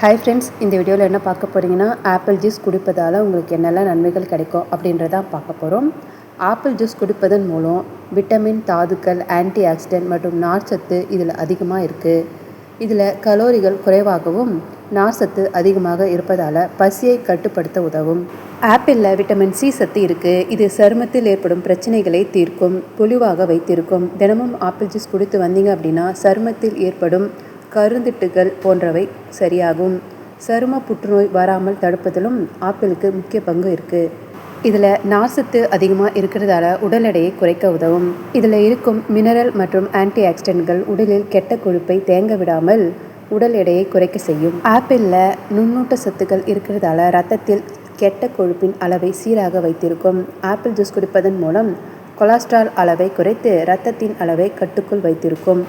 Hi friends இந்த வீடியோவில் என்ன பார்க்க போகிறீங்கன்னா ஆப்பிள் ஜூஸ் குடிப்பதால் உங்களுக்கு என்னெல்லாம் நன்மைகள் கிடைக்கும் அப்படின்றதான் பார்க்க போகிறோம் ஆப்பிள் ஜூஸ் குடிப்பதன் மூலம் விட்டமின் தாதுக்கள் ஆன்டி ஆக்சிடென்ட் மற்றும் நார்ச்சத்து இதில் அதிகமாக இருக்குது இதில் கலோரிகள் குறைவாகவும் நார்ச்சத்து அதிகமாக இருப்பதால் பசியை கட்டுப்படுத்த உதவும். ஆப்பிளில் விட்டமின் சி சத்து இருக்குது இது சருமத்தில் ஏற்படும் பிரச்சனைகளை தீர்க்கும் பொலிவாக வைத்திருக்கும். தினமும் ஆப்பிள் ஜூஸ் குடித்து வந்தீங்க அப்படின்னா சருமத்தில் ஏற்படும் கருந்திட்டுகள் போன்றவை சரியாகும். சரும புற்றுநோய் வராமல் தடுப்பதிலும் ஆப்பிளுக்கு முக்கிய பங்கு இருக்குது இதில் நார்சத்து அதிகமாக இருக்கிறதால உடல் எடையை குறைக்க உதவும். இதில் இருக்கும் மினரல் மற்றும் ஆன்டி ஆக்சிடென்ட்கள் உடலில் கெட்ட கொழுப்பை தேங்க விடாமல் உடல் எடையை குறைக்க செய்யும். ஆப்பிளில் நுண்ணூட்ட சத்துக்கள் இருக்கிறதால ரத்தத்தில் கெட்ட கொழுப்பின் அளவை சீராக வைத்திருக்கும். ஆப்பிள் ஜூஸ் குடிப்பதன் மூலம் கொலஸ்ட்ரால் அளவை குறைத்து இரத்தத்தின் அளவை கட்டுக்குள் வைத்திருக்கும்.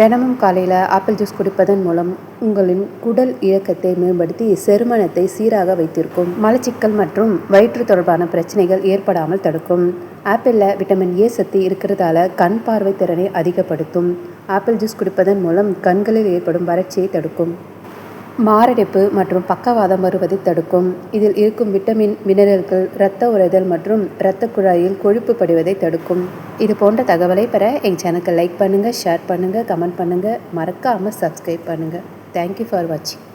தினமும் காலையில் ஆப்பிள் ஜூஸ் குடிப்பதன் மூலம் உங்களின் குடல் இயக்கத்தை மேம்படுத்தி செருமனத்தை சீராக வைத்திருக்கும். மலச்சிக்கல் மற்றும் வயிற்று தொடர்பான பிரச்சனைகள் ஏற்படாமல் தடுக்கும். ஆப்பிளில் விட்டமின் ஏ சத்து இருக்கிறதால கண் பார்வை திறனை அதிகப்படுத்தும். ஆப்பிள் ஜூஸ் குடிப்பதன் மூலம் கண்களில் ஏற்படும் வறட்சியை தடுக்கும். மாரடைப்பு மற்றும் பக்கவாதம் வருவதை தடுக்கும். இதில் இருக்கும் விட்டமின் மினரல்கள் இரத்த உறைதல் மற்றும் இரத்த குழாயில் கொழுப்பு படிவதை தடுக்கும். இது போன்ற தகவலை பெற எங்கள் சேனலுக்கு லைக் பண்ணுங்கள் ஷேர் பண்ணுங்கள் கமெண்ட் பண்ணுங்கள் மறக்காமல் சப்ஸ்கிரைப் பண்ணுங்கள் தேங்க்யூ ஃபார் வாட்சிங்